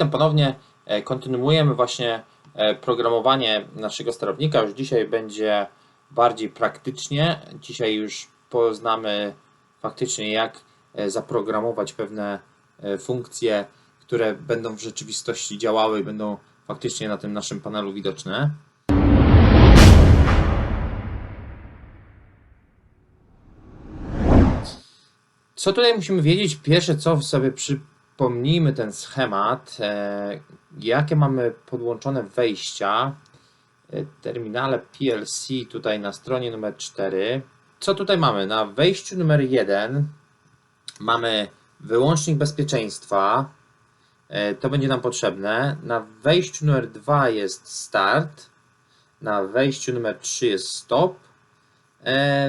Witam ponownie. E, Kontynuujemy właśnie e, programowanie naszego sterownika. Już dzisiaj będzie bardziej praktycznie. Dzisiaj już poznamy faktycznie, jak e, zaprogramować pewne funkcje, które będą w rzeczywistości działały będą faktycznie na tym naszym panelu widoczne. Co tutaj musimy wiedzieć? Pierwsze co sobie przypomnijmy ten schemat, e, jakie mamy podłączone wejścia. E, terminale PLC tutaj na stronie numer 4. Co tutaj mamy? Na wejściu numer 1 mamy wyłącznik bezpieczeństwa. E, to będzie nam potrzebne. Na wejściu numer 2 jest start. Na wejściu numer 3 jest stop.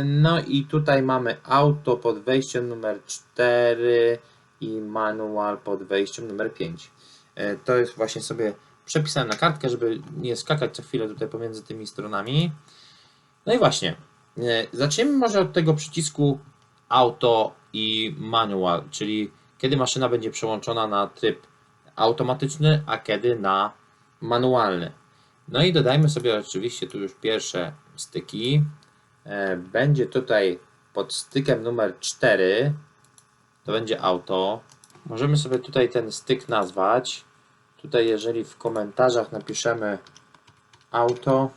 No i tutaj mamy auto pod wejściem numer 4 i manual pod wejściem numer 5. E, To jest właśnie sobie przepisałem na kartkę, żeby nie skakać co chwilę tutaj pomiędzy tymi stronami. No i właśnie, e, zaczniemy może od tego przycisku auto i manual, czyli kiedy maszyna będzie przełączona na tryb automatyczny, a kiedy na manualny. No i dodajmy sobie oczywiście tu już pierwsze styki. E, Będzie tutaj pod stykiem numer 4, to będzie auto. Możemy sobie tutaj ten styk nazwać. Tutaj jeżeli w komentarzach napiszemy auto,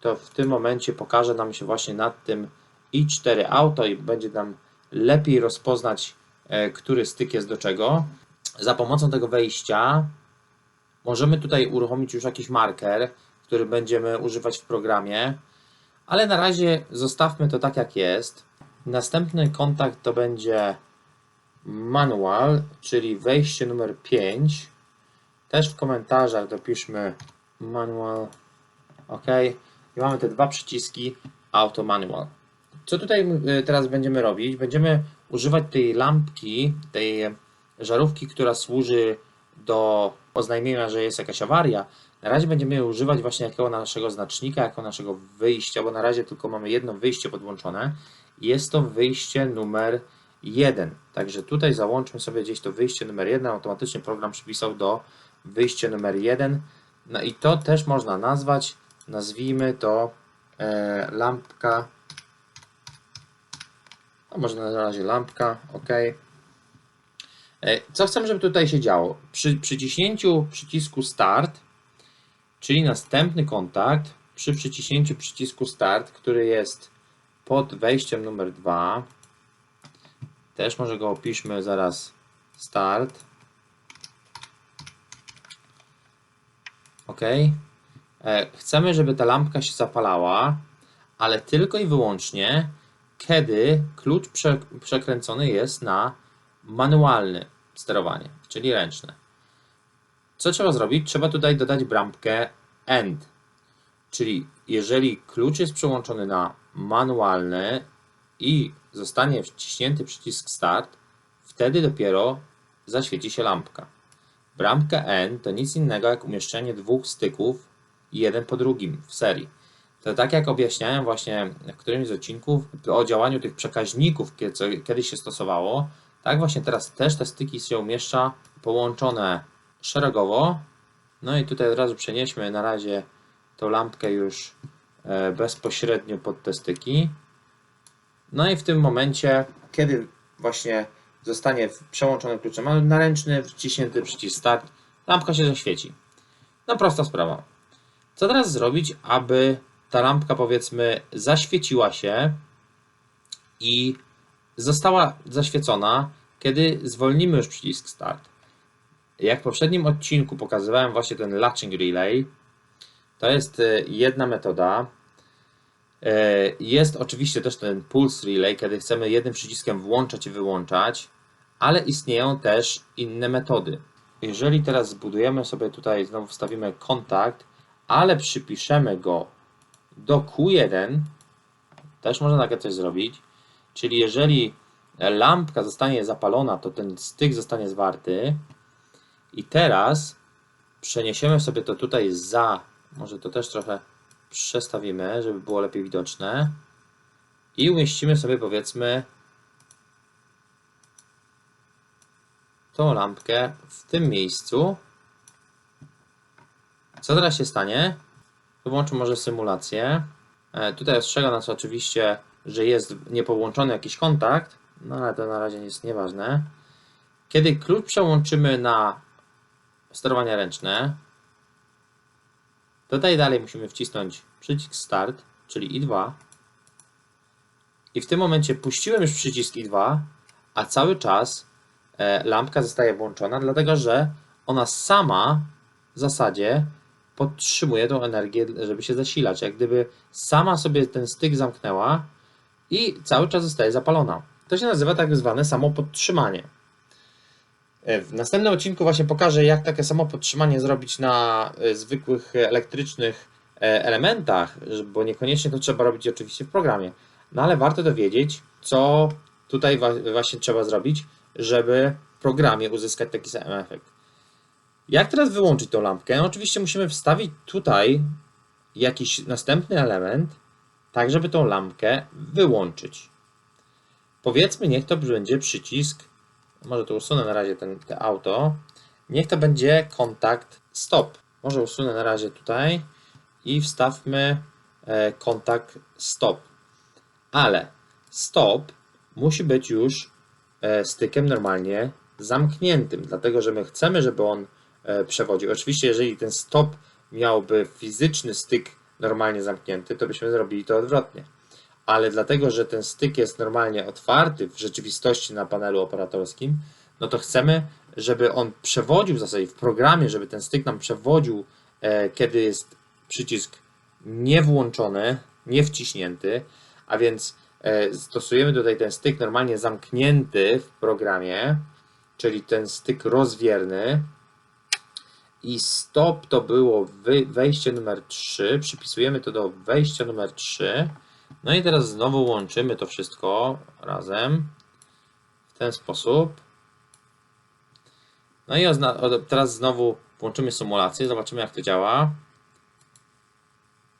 to w tym momencie pokaże nam się właśnie nad tym i4 auto i będzie nam lepiej rozpoznać, e, który styk jest do czego. Za pomocą tego wejścia możemy tutaj uruchomić już jakiś marker, który będziemy używać w programie. Ale na razie zostawmy to tak jak jest. Następny kontakt to będzie manual, czyli wejście numer 5. Też w komentarzach dopiszmy manual. OK. I mamy te dwa przyciski auto manual. Co tutaj y, teraz będziemy robić? Będziemy używać tej lampki, tej żarówki, która służy do oznajmienia, że jest jakaś awaria. Na razie będziemy używać właśnie jako naszego znacznika, jako naszego wyjścia, bo na razie tylko mamy jedno wyjście podłączone. Jest to wyjście numer 1. Także tutaj załączmy sobie gdzieś to wyjście numer 1. Automatycznie program przypisał do wyjścia numer 1. No i to też można nazwać, nazwijmy to e, lampka. A może na razie lampka, ok. E, Co chcemy, żeby tutaj się działo? Przy przyciśnięciu przycisku Start, czyli następny kontakt, przy przyciśnięciu przycisku Start, który jest pod wejściem numer 2, też może go opiszmy zaraz Start. OK. E, Chcemy, żeby ta lampka się zapalała, ale tylko i wyłącznie, kiedy klucz prze, przekręcony jest na manualne sterowanie, czyli ręczne. Co trzeba zrobić? Trzeba tutaj dodać bramkę END. Czyli jeżeli klucz jest przełączony na manualny i zostanie wciśnięty przycisk Start, wtedy dopiero zaświeci się lampka. Bramka END to nic innego jak umieszczenie dwóch styków jeden po drugim w serii. To tak jak objaśniałem właśnie w którymś z odcinków o działaniu tych przekaźników, co kiedyś się stosowało, tak właśnie teraz też te styki się umieszcza połączone szeregowo. No i tutaj od razu przenieśmy na razie tą lampkę już e, bezpośrednio pod te styki. No i w tym momencie, kiedy właśnie zostanie przełączony kluczem na ręczny, wciśnięty przycisk start, lampka się zaświeci. No prosta sprawa. Co teraz zrobić, aby ta lampka powiedzmy zaświeciła się i została zaświecona, kiedy zwolnimy już przycisk Start. Jak w poprzednim odcinku pokazywałem właśnie ten latching relay, to jest e, jedna metoda. E, Jest oczywiście też ten pulse relay, kiedy chcemy jednym przyciskiem włączać i wyłączać, ale istnieją też inne metody. Jeżeli teraz zbudujemy sobie tutaj, znowu wstawimy kontakt, ale przypiszemy go do Q1, też można takie coś zrobić. Czyli jeżeli lampka zostanie zapalona, to ten styk zostanie zwarty. I teraz przeniesiemy sobie to tutaj za, może to też trochę przestawimy, żeby było lepiej widoczne. I umieścimy sobie powiedzmy tą lampkę w tym miejscu, Co teraz się stanie? Wyłączę może symulację. E, tutaj ostrzega nas oczywiście, że jest niepołączony jakiś kontakt, no ale to na razie jest nieważne. Kiedy klucz przełączymy na sterowanie ręczne, tutaj dalej musimy wcisnąć przycisk Start, czyli I2. I w tym momencie puściłem już przycisk I2, a cały czas e, lampka zostaje włączona, dlatego że ona sama w zasadzie podtrzymuje tą energię, żeby się zasilać. Jak gdyby sama sobie ten styk zamknęła i cały czas zostaje zapalona. To się nazywa tak zwane samo podtrzymanie. E, W następnym odcinku właśnie pokażę, jak takie samo podtrzymanie zrobić na e, zwykłych elektrycznych e, elementach, bo niekoniecznie to trzeba robić oczywiście w programie. No ale warto dowiedzieć, co tutaj właśnie trzeba zrobić, żeby w programie uzyskać taki sam efekt. Jak teraz wyłączyć tą lampkę? No oczywiście musimy wstawić tutaj jakiś następny element, tak żeby tą lampkę wyłączyć. Powiedzmy, niech to będzie przycisk, może to usunę na razie ten, te auto, niech to będzie kontakt stop. Może usunę na razie tutaj i wstawmy e, kontakt stop. Ale stop musi być już e, stykiem normalnie zamkniętym, dlatego że my chcemy, żeby on e, przewodził. Oczywiście, jeżeli ten stop miałby fizyczny styk normalnie zamknięty, to byśmy zrobili to odwrotnie. Ale dlatego, że ten styk jest normalnie otwarty w rzeczywistości na panelu operatorskim, no to chcemy, żeby on przewodził w zasadzie w programie, żeby ten styk nam przewodził, e, kiedy jest przycisk niewłączony, niewciśnięty, a więc e, stosujemy tutaj ten styk normalnie zamknięty w programie, czyli ten styk rozwierny. I stop to było wejście numer 3. Przypisujemy to do wejścia numer 3. No i teraz znowu łączymy to wszystko razem w ten sposób. No i teraz znowu włączymy symulację, zobaczymy jak to działa.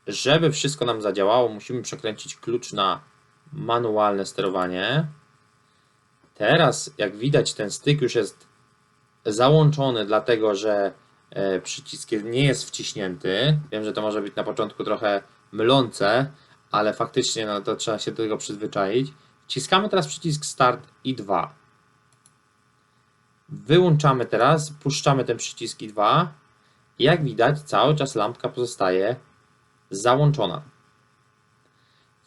Żeby wszystko nam zadziałało, musimy przekręcić klucz na manualne sterowanie. Teraz, jak widać, ten styk już jest załączony, dlatego że e, przycisk nie jest wciśnięty. Wiem, że to może być na początku trochę mylące, ale faktycznie no, to trzeba się do tego przyzwyczaić. Wciskamy teraz przycisk Start i 2. Wyłączamy teraz, puszczamy ten przycisk i 2. I jak widać, cały czas lampka pozostaje załączona.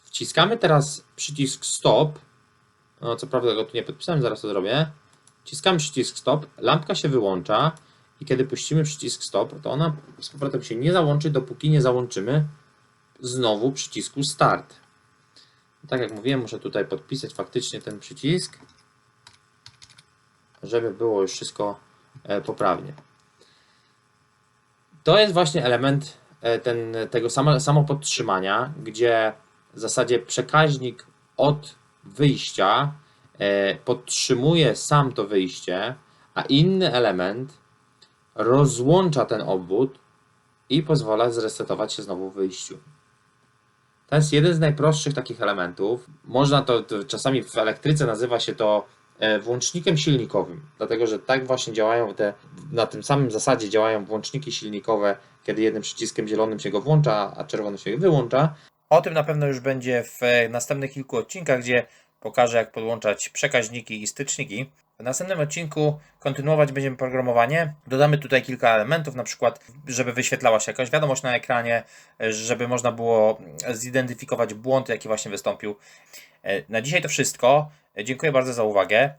Wciskamy teraz przycisk Stop. No, co prawda go tu nie podpisałem, zaraz to zrobię. Wciskamy przycisk Stop, lampka się wyłącza i kiedy puścimy przycisk Stop, to ona z powrotem się nie załączy, dopóki nie załączymy znowu przycisku Start. Tak jak mówiłem, muszę tutaj podpisać faktycznie ten przycisk, żeby było już wszystko e, poprawnie. To jest właśnie element e, ten, tego samo, samopodtrzymania, gdzie w zasadzie przekaźnik od wyjścia e, podtrzymuje sam to wyjście, a inny element rozłącza ten obwód i pozwala zresetować się znowu w wyjściu. To jest jeden z najprostszych takich elementów. Można to, to czasami w elektryce nazywa się to e, włącznikiem silnikowym, dlatego że tak właśnie działają te, na tym samym zasadzie działają włączniki silnikowe, kiedy jednym przyciskiem zielonym się go włącza, a czerwonym się wyłącza. O tym na pewno już będzie w e, następnych kilku odcinkach, gdzie pokażę jak podłączać przekaźniki i styczniki. W następnym odcinku kontynuować będziemy programowanie. Dodamy tutaj kilka elementów, na przykład, żeby wyświetlała się jakaś wiadomość na ekranie, żeby można było zidentyfikować błąd, jaki właśnie wystąpił. E, Na dzisiaj to wszystko. E, Dziękuję bardzo za uwagę.